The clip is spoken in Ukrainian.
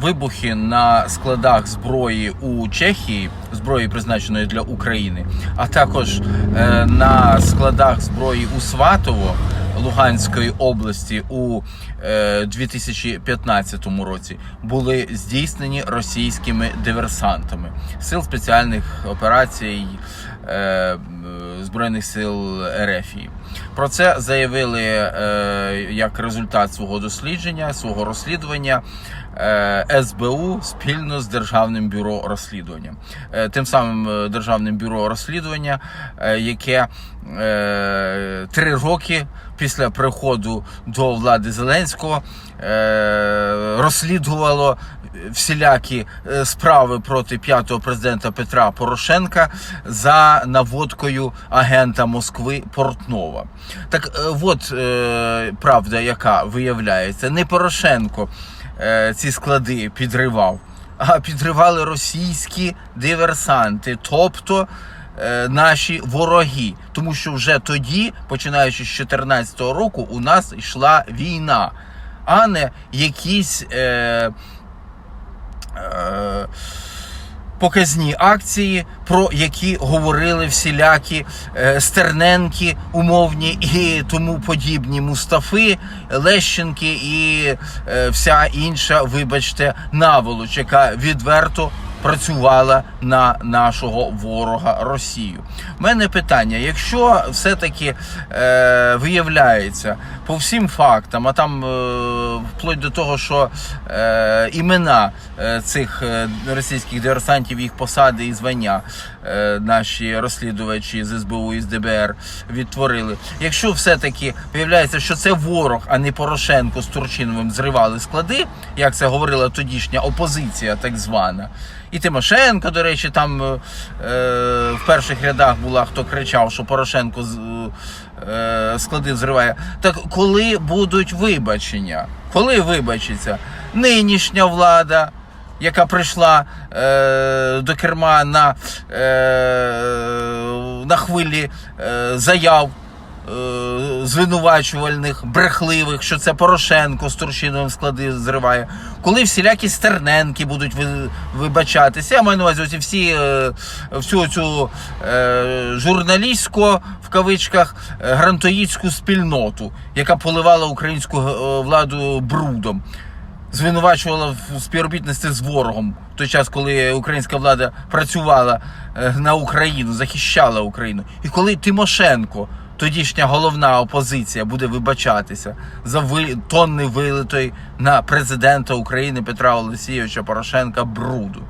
вибухи на складах зброї у Чехії, зброї призначеної для України, а також е, на складах зброї у Сватово Луганської області у е, 2015 році були здійснені російськими диверсантами. Сил спеціальних операцій е, е, Збройних сил РФ. Про це заявили е, як результат свого дослідження, свого розслідування е, СБУ спільно з Державним бюро розслідування. Е, тим самим Державним бюро розслідування, яке три роки після приходу до влади Зеленського розслідувало всілякі справи проти п'ятого президента Петра Порошенка за наводкою агента Москви Портнова. Так е, от е, правда, яка виявляється, не Порошенко е, ці склади підривав, а підривали російські диверсанти, тобто наші вороги. Тому що вже тоді, починаючи з 2014 року, у нас йшла війна, а не якісь. Показні акції, про які говорили всілякі е, стерненки, умовні і тому подібні. Мустафи, Лещенки і е, вся інша, вибачте, наволоч, яка відверто працювала на нашого ворога Росію. У мене питання: якщо все-таки е, виявляється по всім фактам, а там е, вплоть до того, що е, імена е, цих е, російських диверсантів, їх посади і звання е, наші розслідувачі з СБУ і з ДБР відтворили. Якщо все-таки виявляється, що це ворог, а не Порошенко з Турчиновим зривали склади, як це говорила тодішня опозиція, так звана. І Тимошенко, до речі, там е, в перших рядах була, хто кричав, що Порошенко з- е, склади зриває. Так коли будуть вибачення? Коли вибачиться? Нинішня влада, яка прийшла е, до керма на, е, на хвилі е, заяв. Е, Звинувачувальних, брехливих, що це Порошенко з Турчиновим склади зриває. Коли всілякі стерненки будуть ви- вибачатися, я маю на увазі оці всі е, всю цю е, журналістську в кавичках грантоїдську спільноту, яка поливала українську владу брудом звинувачувала в співробітництві з ворогом в той час, коли українська влада працювала на Україну, захищала Україну. І коли Тимошенко, тодішня головна опозиція, буде вибачатися за ви... тонни вилитої на президента України Петра Олексійовича Порошенка бруду.